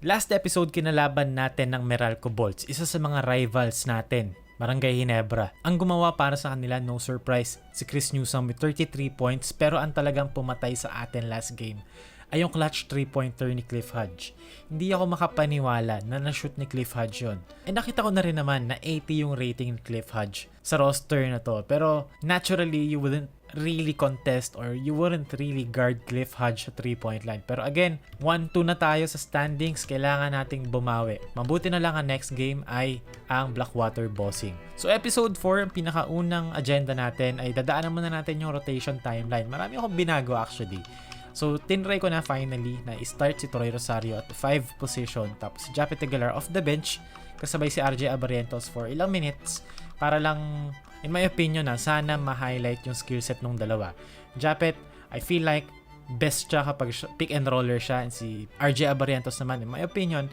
Last episode kinalaban natin ng Meralco Bolts, isa sa mga rivals natin, Barangay Hinebra. Ang gumawa para sa kanila, no surprise, si Chris Newsom with 33 points pero ang talagang pumatay sa atin last game ay yung clutch 3-pointer ni Cliff Hodge. Hindi ako makapaniwala na na-shoot ni Cliff Hodge yun. And nakita ko na rin naman na 80 yung rating ni Cliff Hodge sa roster na to. Pero naturally, you wouldn't really contest or you wouldn't really guard Cliff Hodge sa 3-point line. Pero again, 1-2 na tayo sa standings. Kailangan nating bumawi. Mabuti na lang ang next game ay ang Blackwater Bossing. So episode 4, ang pinakaunang agenda natin ay dadaanan muna natin yung rotation timeline. Marami akong binago actually. So, tinry ko na finally na i-start si Troy Rosario at 5 position tapos si Japet Aguilar off the bench kasabay si RJ Abarientos for ilang minutes para lang, in my opinion na, sana ma-highlight yung skill set ng dalawa. Japet, I feel like best siya kapag pick and roller siya and si RJ Abarientos naman, in my opinion,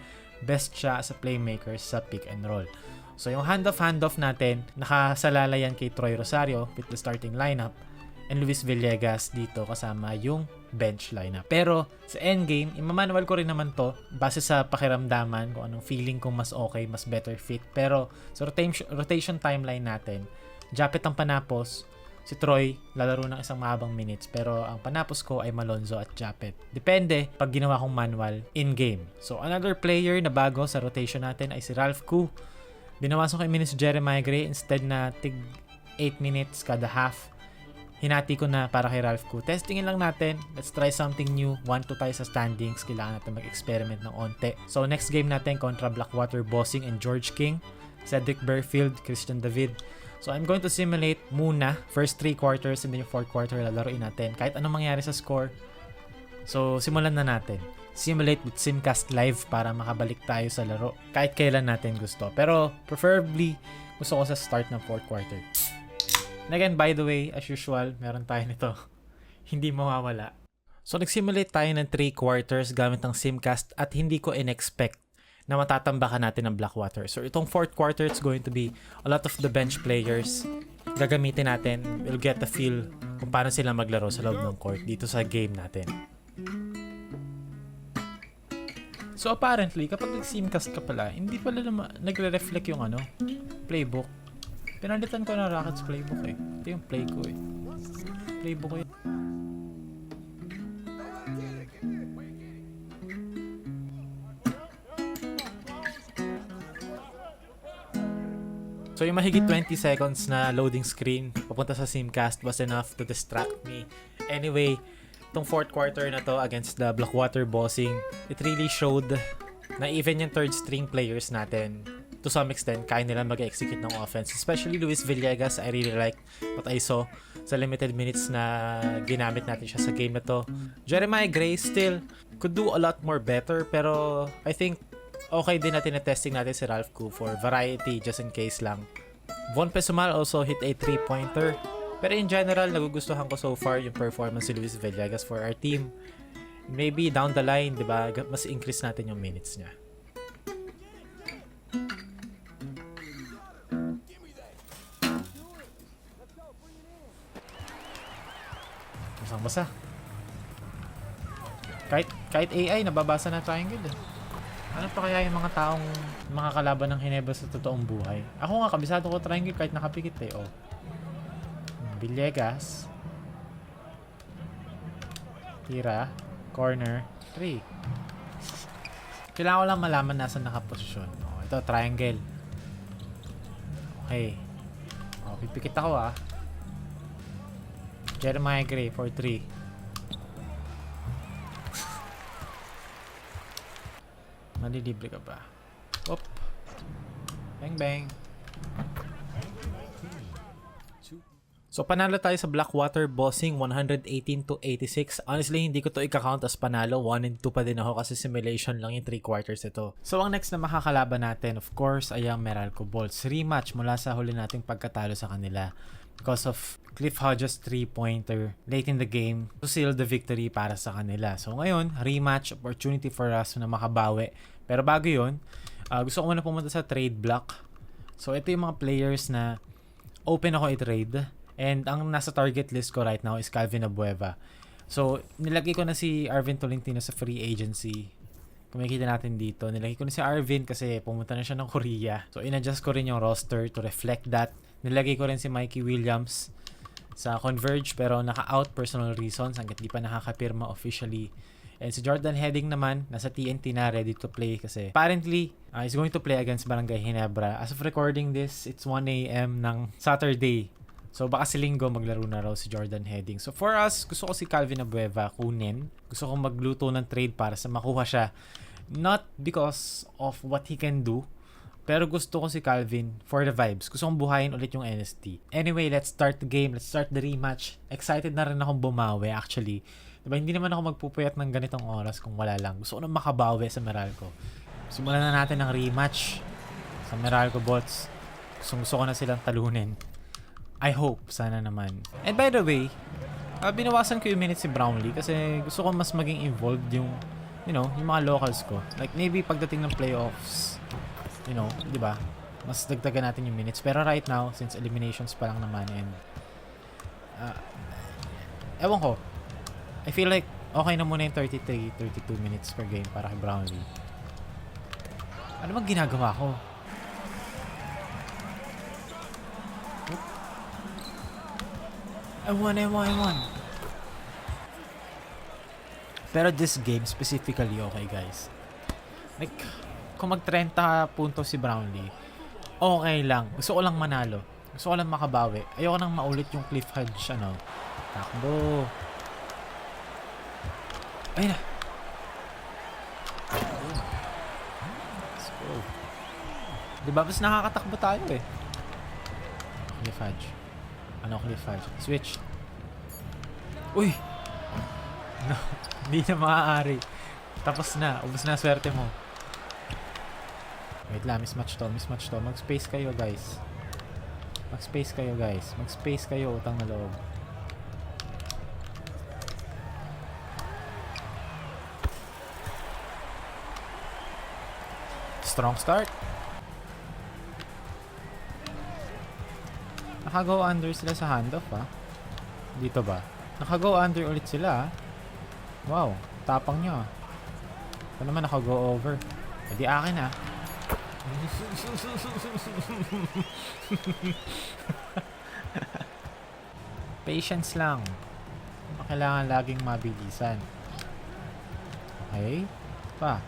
best siya as a playmaker sa pick and roll. So yung handoff handoff natin, nakasalala yan kay Troy Rosario with the starting lineup and Luis Villegas dito kasama yung bench lineup. Pero sa endgame, imamanual ko rin naman to base sa pakiramdaman kung anong feeling kong mas okay, mas better fit. Pero sa rotation, rotation timeline natin, Japet ang panapos, si Troy lalaro ng isang mahabang minutes pero ang panapos ko ay Malonzo at Japet. Depende pag ginawa kong manual in-game. So another player na bago sa rotation natin ay si Ralph Koo. Binawasan ko yung minutes Jeremiah Gray instead na tig 8 minutes kada half hinati ko na para kay Ralph Koo. Testingin lang natin. Let's try something new. 1-2 tayo sa standings. Kailangan natin mag-experiment ng onte. So, next game natin kontra Blackwater Bossing and George King. Cedric Berfield, Christian David. So, I'm going to simulate muna first 3 quarters and then yung 4th quarter lalaroin natin. Kahit anong mangyari sa score. So, simulan na natin. Simulate with Simcast Live para makabalik tayo sa laro kahit kailan natin gusto. Pero, preferably, gusto ko sa start ng 4th quarter. And again, by the way, as usual, meron tayo nito. hindi mawawala. So, nag-simulate tayo ng 3 quarters gamit ng Simcast at hindi ko in-expect na matatambakan natin ng Blackwater. So, itong 4th quarter, it's going to be a lot of the bench players. Gagamitin natin. We'll get the feel kung paano sila maglaro sa loob ng court dito sa game natin. So, apparently, kapag nag-simcast ka pala, hindi pala nama- nagre-reflect yung ano, playbook. Pinalitan ko na Rockets playbook eh. Ito yung play ko eh. Playbook ko So yung mahigit 20 seconds na loading screen papunta sa Simcast was enough to distract me. Anyway, itong fourth quarter na to against the Blackwater Bossing, it really showed na even yung third string players natin to some extent, kaya nila mag-execute ng offense. Especially Luis Villegas, I really like what I saw sa limited minutes na ginamit natin siya sa game na to. Jeremiah Gray still could do a lot more better, pero I think okay din na testing natin si Ralph Koo for variety just in case lang. Von Pesumal also hit a 3-pointer. Pero in general, nagugustuhan ko so far yung performance ni Luis Villegas for our team. Maybe down the line, di ba, mas increase natin yung minutes niya. Basang basa. Kahit, kahit AI, nababasa na triangle eh. Ano pa kaya yung mga taong mga kalaban ng Hinebra sa totoong buhay? Ako nga, kabisado ko triangle kahit nakapikit eh. Oh. Villegas. Tira. Corner. 3. Kailangan ko lang malaman nasa nakaposisyon. Oh, ito, triangle. Okay. Oh, pipikit ako ah. Jeremiah Gray for 3. Malilibre ka ba? Op. Bang bang. So panalo tayo sa Blackwater Bossing 118 to 86. Honestly, hindi ko to i-count as panalo. 1 and 2 pa din ako kasi simulation lang yung 3 quarters ito. So ang next na makakalaban natin, of course, ay ang Meralco Bolts. Rematch mula sa huli nating pagkatalo sa kanila because of Cliff Hodges 3-pointer late in the game to seal the victory para sa kanila. So ngayon, rematch opportunity for us na makabawi. Pero bago yun, ah, gusto ko muna pumunta sa trade block. So ito yung mga players na open ako i-trade. And ang nasa target list ko right now is Calvin Abueva. So, nilagay ko na si Arvin Tolentino sa free agency. Kung makikita natin dito, nilagay ko na si Arvin kasi pumunta na siya ng Korea. So, in-adjust ko rin yung roster to reflect that. Nilagay ko rin si Mikey Williams sa Converge pero naka-out personal reasons hanggat di pa nakakapirma officially. And si Jordan Heading naman, nasa TNT na ready to play kasi apparently, uh, he's going to play against Barangay Ginebra. As of recording this, it's 1 a.m. ng Saturday. So baka si Linggo maglaro na raw si Jordan Heading. So for us, gusto ko si Calvin Abueva kunin. Gusto ko magluto ng trade para sa makuha siya. Not because of what he can do, pero gusto ko si Calvin for the vibes. Gusto kong buhayin ulit yung NST. Anyway, let's start the game. Let's start the rematch. Excited na rin akong bumawi actually. Diba, hindi naman ako magpupuyat ng ganitong oras kung wala lang. Gusto ko na makabawi sa Meralco. Simulan na natin ang rematch sa Meralco bots. Gusto, gusto ko na silang talunin. I hope, sana naman. And by the way, uh, binawasan ko yung minutes si Brownlee kasi gusto ko mas maging involved yung, you know, yung mga locals ko. Like maybe pagdating ng playoffs, you know, di ba? Mas dagdagan natin yung minutes. Pero right now, since eliminations pa lang naman and uh, ewan ko, I feel like okay na muna yung 33, 32 minutes per game para kay Brownlee. Ano bang ginagawa ko? Ewan, ewan, ewan. Pero this game specifically, okay guys. Like, kung mag-30 puntos si Brownlee, okay lang. Gusto ko lang manalo. Gusto ko lang makabawi. Ayoko nang maulit yung Cliff Hedge, ano. Takbo. Ayun na. Let's go. Diba, mas nakakatakbo tayo eh. Cliff Hedge. Ano Cliff Hedge? Switch. Uy! No, hindi na maaari. Tapos na. Ubus na swerte mo. Wait lang, mismatch to, mismatch to. Mag-space kayo, guys. Mag-space kayo, guys. Mag-space kayo, utang na loob. Strong start. Naka-go under sila sa handoff, ah. Dito ba? Naka-go under ulit sila, ah. Wow, tapang nyo, ah. Ito naman naka-go over. E di akin, ah. Patience lang. Kailangan laging mabilisan. Okay? Pa.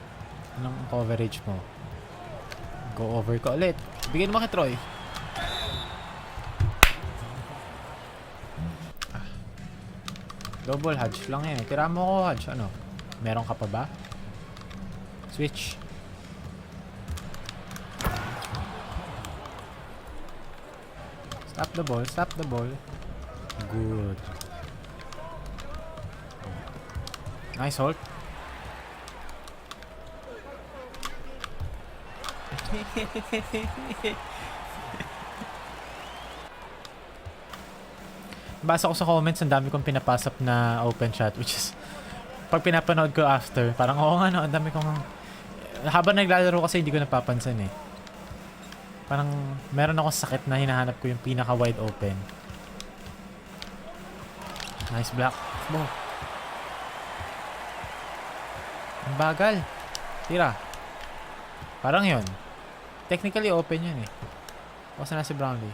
Anong coverage mo? Go over ka ulit. Bigyan mo kay Troy. Double Hodge lang yan. Tira mo ko Hodge. Ano? Meron ka pa ba? Switch. Stop the ball. Stop the ball. Good. Nice hold. Basa ko sa comments, ang dami kong pinapasap na open shot which is pag pinapanood ko after, parang oo nga no, ang dami kong habang naglalaro kasi hindi ko napapansin eh. Parang meron ako sakit na hinahanap ko yung pinaka wide open. Nice block. Bo. Ang bagal. Tira. Parang yon. Technically open yun eh. Basta na si Brownlee.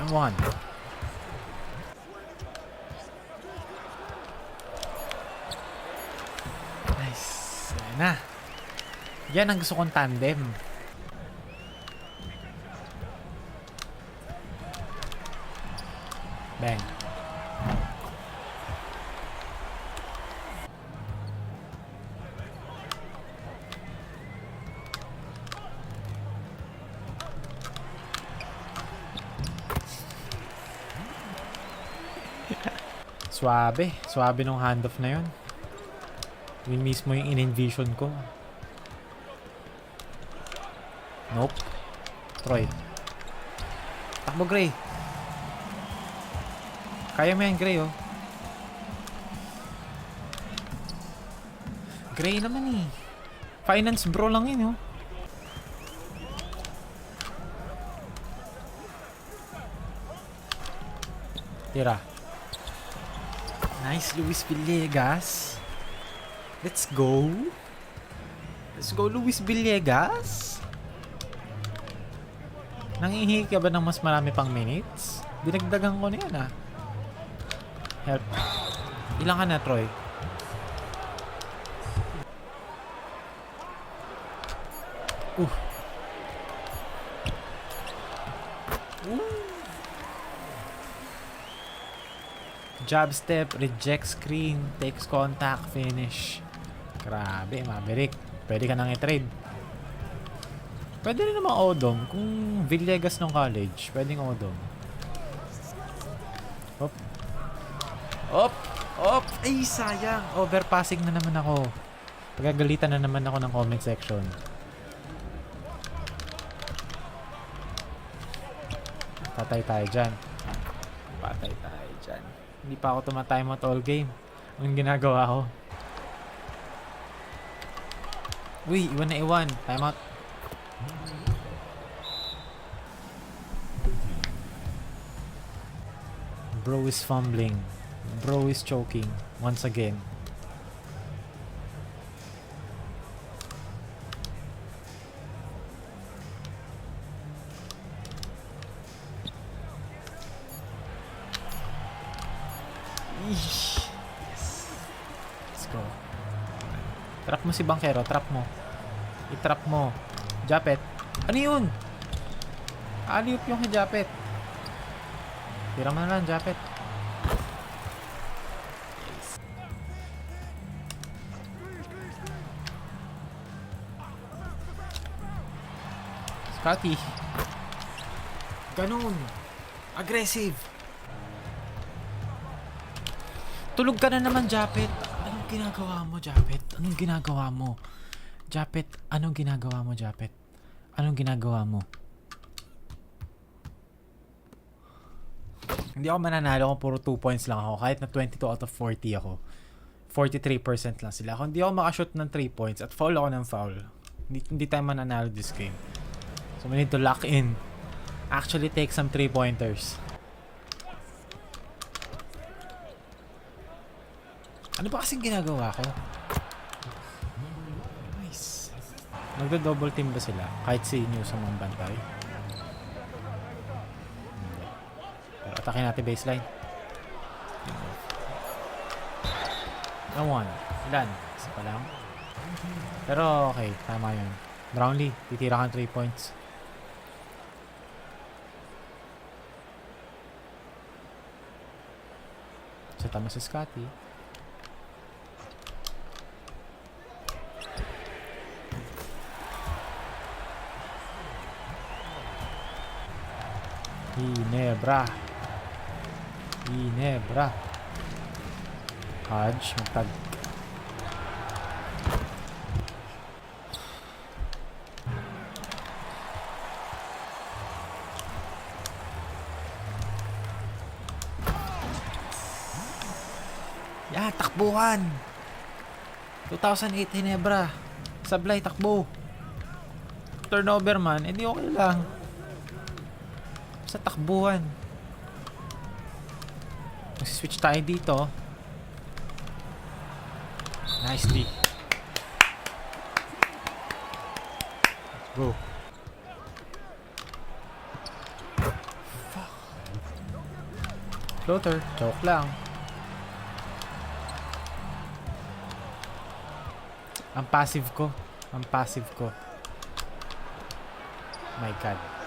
And one. Nice. Ayan na. Yan ang gusto kong tandem. Bang. Suabe. Suabe nung handoff na yun. Yun mismo yung in-envision ko. Nope. Troy. Takbo, Gray. Kaya mo yan, Gray, oh. Gray naman eh. Finance bro lang yun, oh. Tira. Nice, Luis Villegas. Let's go. Let's go, Luis Villegas. Nangihingi ka ba ng mas marami pang minutes? Dinagdagan ko na yan ah. Help. Ilang ka na, Troy? Uh. Jab step, reject screen, takes contact, finish. Grabe, Maverick. Pwede ka nang i-trade. Pwede rin naman Odom. Kung Villegas ng college, pwedeng Odom. Op. Op! Op! Ay, sayang! Overpassing na naman ako. Pagagalitan na naman ako ng comment section. Patay tayo dyan. Patay tayo dyan. Hindi pa ako tumatime at all game. Anong ginagawa ko? Uy, iwan na iwan. Time out. Bro is fumbling. Bro is choking. Once again. Si Bankero. Trap mo. I-trap mo. Japet. Ano yun? Aliop yung kay Japet. Tira mo na lang, Japet. Scotty. Ganun. Aggressive. Tulog ka na naman, Japet. Ginagawa mo, Japet? Anong ginagawa mo? Japet, anong ginagawa mo, Japet? Anong ginagawa mo? Hindi ako mananalo kung puro 2 points lang ako. Kahit na 22 out of 40 ako. 43% lang sila. Kung hindi ako makashoot ng 3 points at foul ako ng foul, hindi, hindi tayo mananalo this game. So we need to lock in. Actually take some 3 pointers. Ano ba kasing ginagawa ko? Nice. Nagdo-double team ba sila? Kahit si Newsom ang bantay? Hindi. Pero atakin natin baseline. No one. Ilan? Isa pa lang. Pero okay, tama yun. Brownlee, titira kang 3 points. Sa tama si Scotty. Ginebra. Ginebra. Hodge, magtag. Yeah, takbuhan. 2008 Ginebra. Sablay, takbo. Turnover man, edi okay lang sa takbuhan. Mag-switch tayo dito. Nicely. Go. Fuck. Floater. Joke lang. Ang passive ko. Ang passive ko. My God.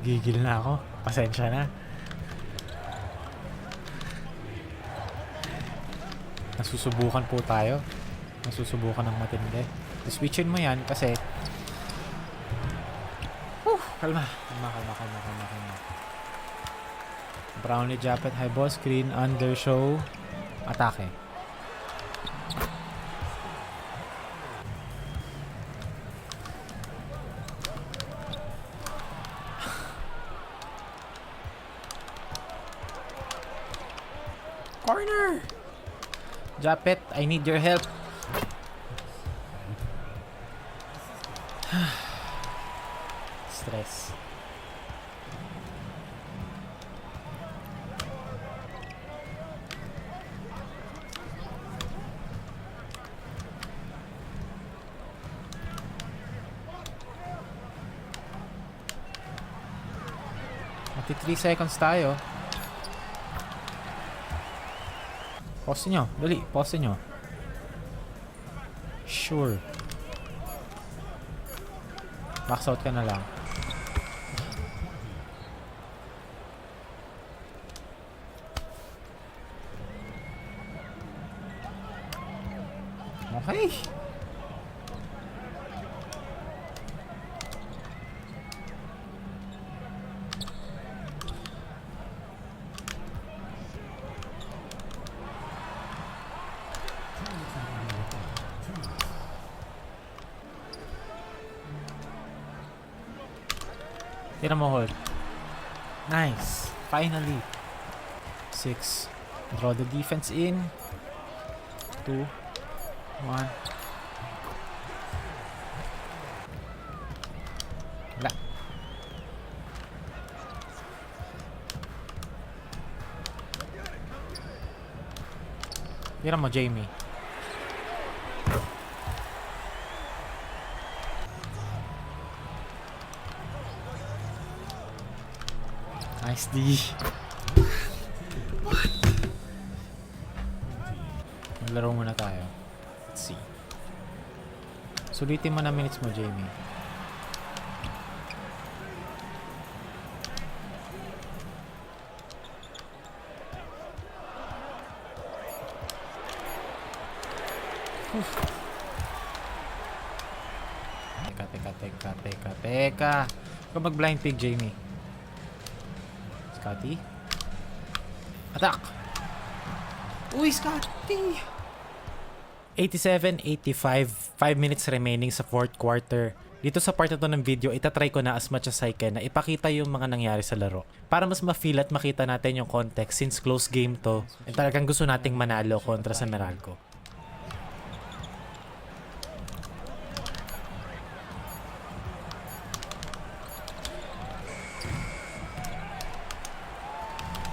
Nanggigigil na ako. Pasensya na. Nasusubukan po tayo. Nasusubukan ng matindi. Switchin mo yan kasi Whew, kalma. Kalma, kalma, kalma, kalma, kalma. Brownlee Japet, high ball screen, under show, atake. Japet, I need your help. Stress. Mati 3 seconds tayo. Pause nyo. Dali, pause nyo. Sure. Max out ka na lang. The defense in. Two. One. Wala. Tira mo, Jamie. Nice D. Maglaro muna tayo. Let's see. Sulitin mo na minutes mo, Jamie. Oof. Teka, teka, teka, teka, teka. Huwag mag-blind pig, Jamie. Scotty. Attack! Uy, Scotty! 87-85, 5 minutes remaining sa fourth quarter. Dito sa part na to ng video, itatry ko na as much as I can na ipakita yung mga nangyari sa laro. Para mas ma-feel at makita natin yung context since close game to. And talagang gusto nating manalo kontra sa Meralco.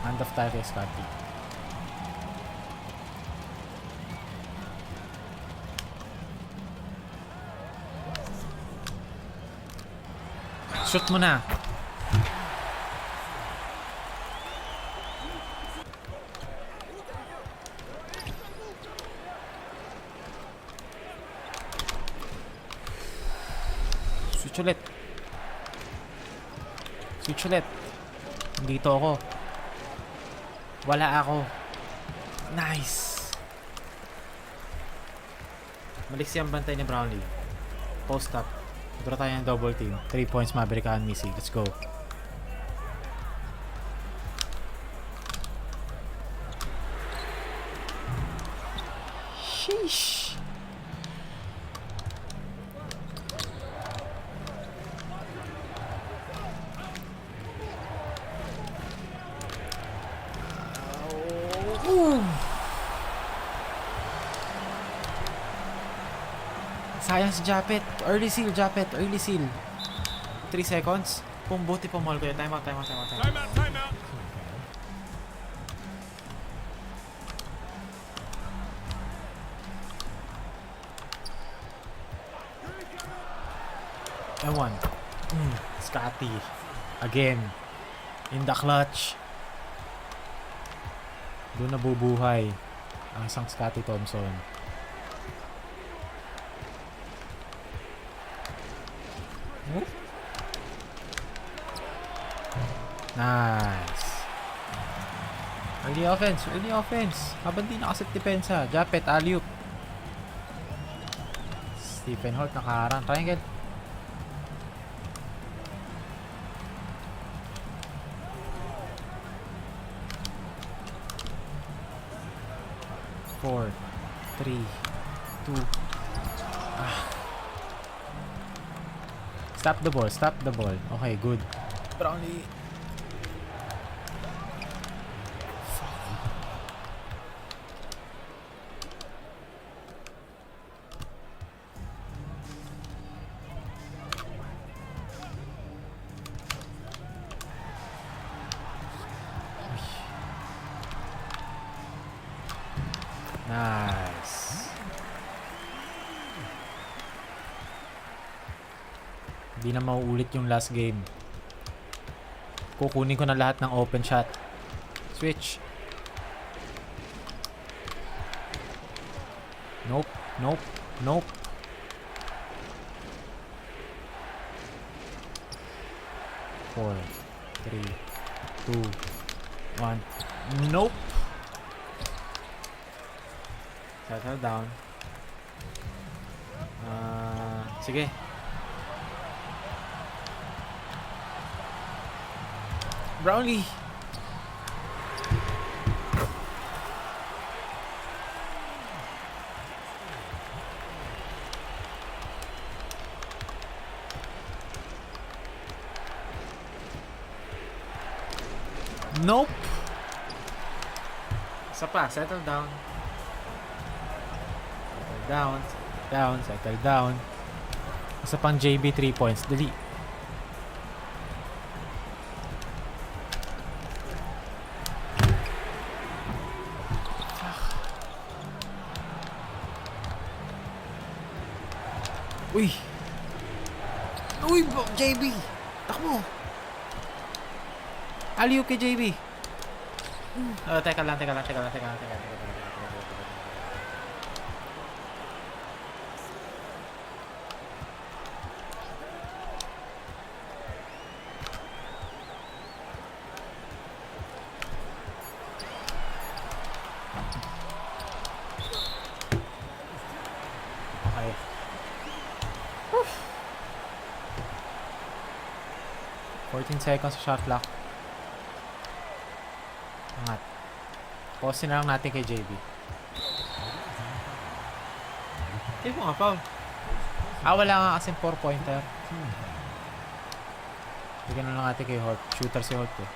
Hand off tayo kay Scotty. Shoot mo na. Switch ulit. Switch ulit. Dito ako. Wala ako. Nice. Malik siyang bantay ni Brownlee. Post up. Draw tayo ng double team. 3 points Maverick and Missy. Let's go. Sayang si Japet. Early seal, Japet. Early seal. 3 seconds. Kung buti pa mall ko yun. Time out, time out, time out. Time out. Time out, time out. M1. Mm, Scotty. Again. In the clutch. Doon nabubuhay ang isang Scotty Thompson. Nice. Early offense, early offense. Habang di nakaset depensa. Japet, alley Stephen Holt nakaharang. Triangle. Four, three, two. Ah. Stop the ball, stop the ball. Okay, good. Brownlee. Hindi na mauulit yung last game. Kukunin ko na lahat ng open shot. Switch. Nope, nope, nope. Four, three, two, one. Nope. Settle down. Ah, sige. Brownlee. Nope. Isa pa, settle down. Settle down, settle down, settle down. Isa pang JB 3 points. Dali. Aliw kay JB. Mm. Oh, teka lang, teka lang, teka lang, teka lang, teka lang. Seconds shot clock. Pause na lang natin kay JB. Hindi mo nga foul. Ah, wala nga kasing 4 pointer. Bigyan na lang natin kay Hort. Shooter si Hort eh.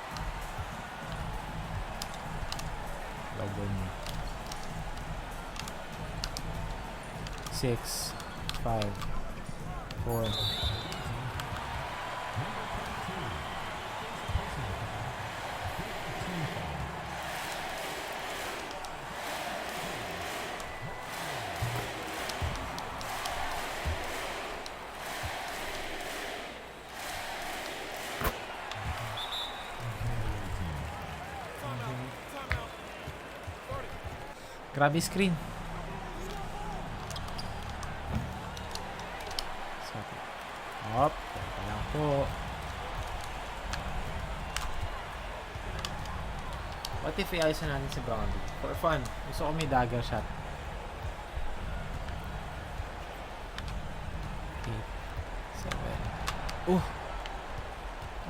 Logo niya. 6 5 4 Grabe screen. Sorry. Hop. Teka lang po. What if i-ayos na natin si Brownlee? For fun. Gusto ko may dagger shot. 8 7 Uh!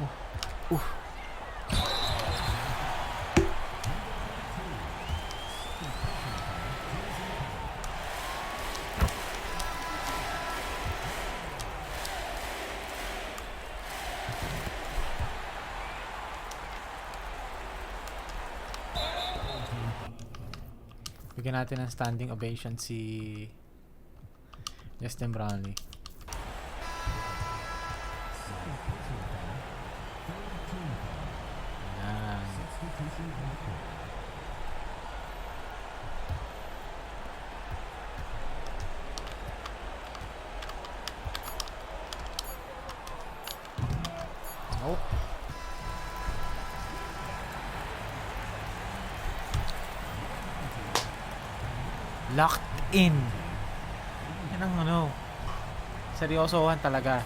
Uh! Uh! Natin ng standing ovation si Justin Brownlee. Locked in. Yan ang ano. Seryosohan talaga.